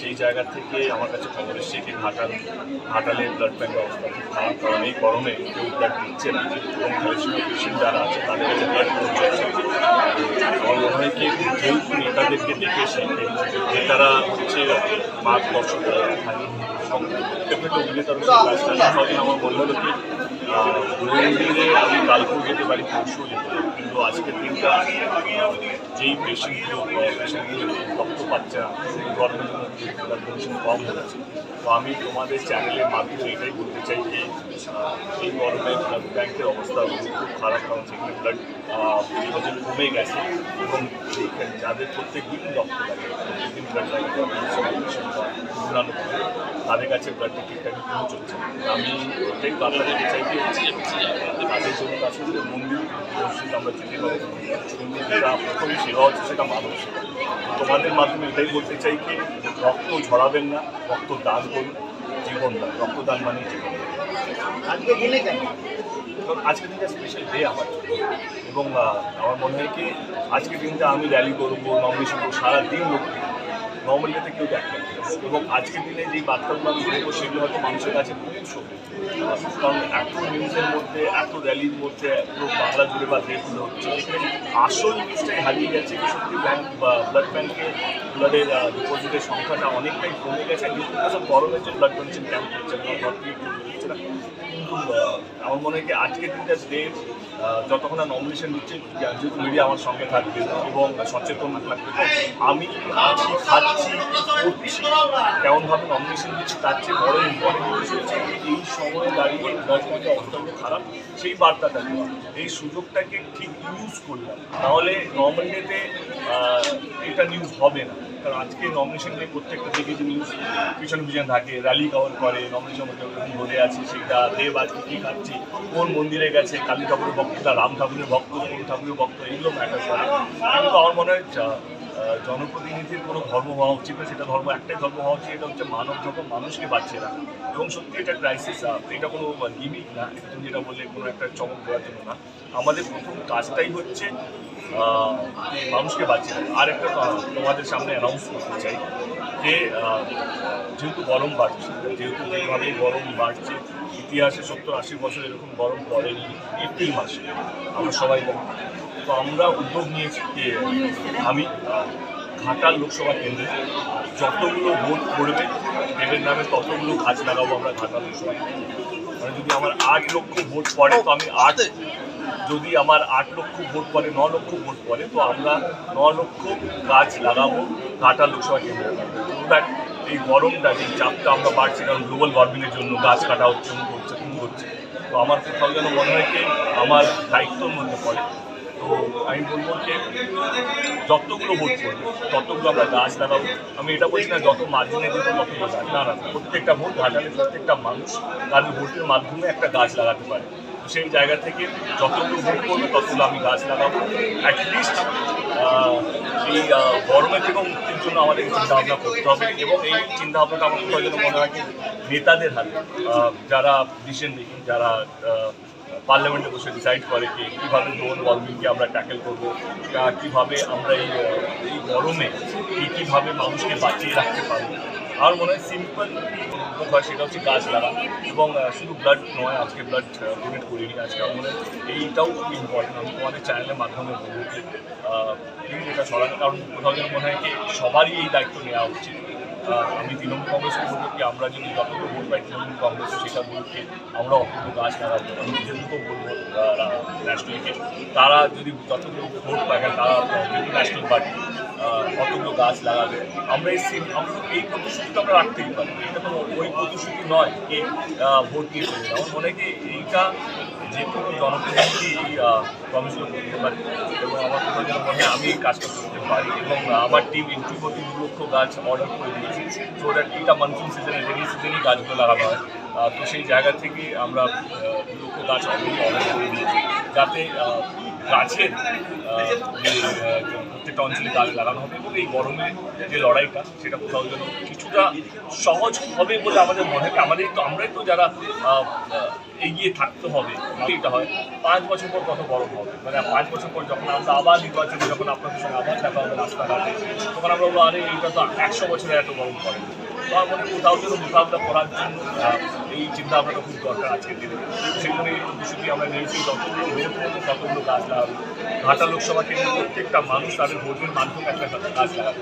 সেই জায়গা থেকে আমার কাছে খবর এসছে কি ঘাটাল ঘাটালে ব্লাড ব্যাঙ্ক অবস্থা খুব খারাপ। কারণ এই গরমে কেউ ব্লাড দিচ্ছে না। এবং থ্যালাসেমিয়া পেশেন্ট যারা আছে, তাদের কাছে ব্লাড আমার মনে হয় কি যেহেতু নেতাদেরকে দেখে শিখে নেতারা হচ্ছে থাকে অভিনেতার কাজটা আমার মনে হলো কি মন্দিরে আমি কালকেও যেতে পারি পরশুও যেতে পারি। কিন্তু আজকের দিনটা যেই পেশেন্টগুলো পেশেন্টগুলো রক্ত পাচ্ছে কম হচ্ছে। তো আমি তোমাদের চ্যানেলের মাধ্যমে এটাই বলতে চাই যে এই গরমে ব্যাংকের অবস্থা খুব খারাপ কারণ সেখানে ব্লাড নির্বাচন কমে গেছে এবং যাদের প্রত্যেক দিন রক্ত লাগে, প্রত্যেকদিন ব্লাড লাগে তাদের কাছে ব্লাডটা ঠিকঠাক পৌঁছচ্ছে। আমি এটাই বার্তা দিতে চাই যে তাদের জন্য আসলে মন্দির মসজিদ আমরা যেতে কিন্তু যেটা প্রথম সেবা হচ্ছে সেটা সেবা তোমাদের মাধ্যমে এটাই বলতে চাই কি রক্ত ঝরাবেন না রক্ত দান করুন জীবন দান। রক্তদান মানে জীবন। আজকে দিনে কেন? আজকের দিনটা স্পেশাল ডে আমার। এবং আমার মনে হয় কি আজকের দিনটা আমি র্যালি করব নমিনেশন করব সারাদিন লোক নর্মালি যাতে কেউ দেখে এবং আজকের দিনে যেই বার্তাগুলো আমি দেবো সেগুলো হয়তো মানুষের কাছে পৌঁছবে কারণ এত নিউজের মধ্যে, এত র্যালির মধ্যে, পুরো বাংলা জুড়ে বা দেশ জুড়ে হচ্ছে যেখানে আসল নিউজটাই হারিয়ে যাচ্ছে সত্যি ব্যাংক বা ব্লাড ব্যাংকে ব্লাডের ডিপোজিটের সংখ্যাটা অনেকটাই কমে গেছে। যেহেতু সব গরমের জন্য ব্লাড ডোনেশন ক্যাম্প হচ্ছে আমার মনে হয় আজকের দিনটা ডে যতক্ষণ না নমিনেশন দিচ্ছে যেহেতু মিডিয়া আমার সঙ্গে থাকবে এবং সচেতন থাকবে। আমি আছি খাচ্ছি, করছি। কেমনভাবে নমিনেশন দিচ্ছি, তার চেয়ে বড় ইম্পর্টেন্ট হচ্ছে এই সময়ে দাঁড়িয়ে গভর্নমেন্টের অবস্থাগুলো খারাপ, সেই বার্তাটা দেওয়া এই সুযোগটাকে ঠিক ইউজ করলাম। তাহলে নর্মাল ডেতে এটা নিউজ হবে না। কারণ আজকে নমিনেশন নিয়ে প্রত্যেকটা দিকে যে নিউজ পিছনে পিছনে থাকে। র্যালি কভার করে নমিনেশন ধরে আছে সেটা, দেব আজকে কী খাচ্ছে, কোন মন্দিরে গেছে, কালী ঠাকুরের ভক্তটা রাম ঠাকুরের ভক্ত, কোন ঠাকুরের ভক্ত, এগুলো ম্যাটার করে। কিন্তু আমার মনে হয় জনপ্রতিনিধির কোনো ধর্ম হওয়া উচিত না, সেটা ধর্ম, একটাই ধর্ম হওয়া উচিত, এটা হচ্ছে মানব ধর্ম মানুষকে বাঁচিয়ে রাখা। এবং সত্যি এটা ক্রাইসিস এটা কোনো লিমিট না তুমি যেটা বললে, কোনো একটা চমক দেওয়ার জন্য না। আমাদের প্রথম কাজটাই হচ্ছে মানুষকে বাঁচিয়ে আর একটা তোমাদের সামনে অ্যানাউন্স করতে চাই যে যেহেতু গরম বাড়ছে, যেহেতু যেভাবে গরম বাড়ছে, ইতিহাসে সত্তর আশি বছর এরকম গরম পড়েনি, এপ্রিল মাসে, আমরা সবাই তো আমরা উদ্যোগ নিয়েছি যে আমি ঘাটাল লোকসভা কেন্দ্রে যতগুলো ভোট পড়বে, দেবের নামে ততগুলো গাছ লাগাবো আমরা ঘাটাল লোকসভা কেন্দ্রে। মানে যদি আমার আট লক্ষ ভোট পড়ে, তো আমি আট যদি আমার আট লক্ষ ভোট পড়ে, ন লক্ষ ভোট পড়ে, তো আমরা ন লক্ষ গাছ লাগাবো ঘাটাল লোকসভা কেন্দ্রে। ইনফ্যাক্ট এই গরমটা, যে চাপটা আমরা বাড়ছি, কারণ গ্লোবাল ওয়ার্মিংয়ের জন্য গাছ কাটা হচ্ছে হচ্ছে তমুক হচ্ছে। তো আমার কোথাও যেন মনে হয় কি, আমার দায়িত্বর মধ্যে পড়ে। তো আমি বলব যে যতগুলো ভোট করবে ততগুলো আমরা গাছ লাগাবো। আমি এটা বলছি না, যত মার্জিনে দেবো, তত না না, প্রত্যেকটা ভোট ঘাটালে প্রত্যেকটা মানুষ তাদের ভোটের মাধ্যমে একটা গাছ লাগাতে পারে। সেই জায়গা থেকে যতগুলো ভোট করবে ততগুলো আমি গাছ লাগাবো। অ্যাটলিস্ট এই গরমের থেকে মুক্তির জন্য আমাদের চিন্তাভাবনা করতে হবে এবং এই চিন্তাভাবনাটা আমার কোথাও যেন মনে রাখি নেতাদের হাতে যারা ডিসিশন যারা পার্লামেন্টে বসে ডিসাইড করে কি কীভাবে গ্লোবাল ওয়ার্মিংকে আমরা ট্যাকেল করব কীভাবে আমরা এই এই গরমে কীভাবে মানুষকে বাঁচিয়ে রাখতে পারব। আমার মনে হয় সিম্পল হয় সেটা হচ্ছে গাছ লাগা এবং শুধু ব্লাড নয়, আজকে ব্লাড ডোনেট করিনি। আজকে আমার মনে হয় এইটাও খুব ইম্পর্টেন্ট আমি তোমাদের চ্যানেলের মাধ্যমে বলব যে এটা সরানো। কারণ কোথাও যেন মনে হয় সবারই এই দায়িত্ব নেওয়া উচিত। আমি তৃণমূল কংগ্রেসকে বলব কি আমরা যদি যতগুলো ভোট পাই তৃণমূল কংগ্রেস সেটা বলতে আমরা অতগুলো গাছ লাগাবো আমি নিজেদেরকেও বলব ন্যাশনালকে তারা যদি যতগুলো ভোট পায় তারা ন্যাশনাল পার্টি কতগুলো গাছ লাগাবে। আমরা এই সিম, আমরা এই প্রতিশ্রুতিটা আমরা রাখতেই পারি। এটা কোনো ওই প্রতিশ্রুতি নয় কে ভোট দিয়ে চলে। আমার মনে হয় এইটা যে কোনো জনপ্রতিনিধি প্রমিসগুলো করতে পারে। এবং আমার কোথাও যেন মনে আমি এই কাজটা করতে পারি এবং আমার টিম ইন্ট্রিপতি দু লক্ষ গাছ অর্ডার করে দিয়েছি। সো দ্যাট এটা মনসুন সিজনে রেনি সিজনেই গাছগুলো লাগানো হয়। তো সেই জায়গা থেকে আমরা দু লক্ষ গাছ অর্ডার করে দিয়েছি। যাতে গাছের প্রত্যেকটা অঞ্চলে গাছ লাগানো হবে এবং এই গরমে যে লড়াইটা, সেটা কোথাও যেন কিছুটা সহজ হবে বলে আমাদের মনে হয়। আমাদের তো, আমরাই তো যারা এগিয়ে থাকতে হবে এটা হয়। পাঁচ বছর পর কত বড় হবে? মানে পাঁচ বছর পর যখন আমরা আবার নির্বাচনে যখন আপনাদের সঙ্গে আবার দেখা হবে রাস্তাঘাটে, তখন আমরা বলব, আরে, এইটা তো একশো বছরে এত গরম পড়ে। তো আমার মনে কোথাও যেন মোকাবিলা করার জন্য এই চিন্তা ভাবনাটা খুব দরকার আজকের দিনে। সেখানে শুধু আমরা নিয়েছি যতগুলো ভোট করব ততগুলো গাছ লাগাবো ঘাটা লোকসভা কেন্দ্রে প্রত্যেকটা মানুষ তাদের ভোটের মাধ্যমে একটা গাছ লাগাবে।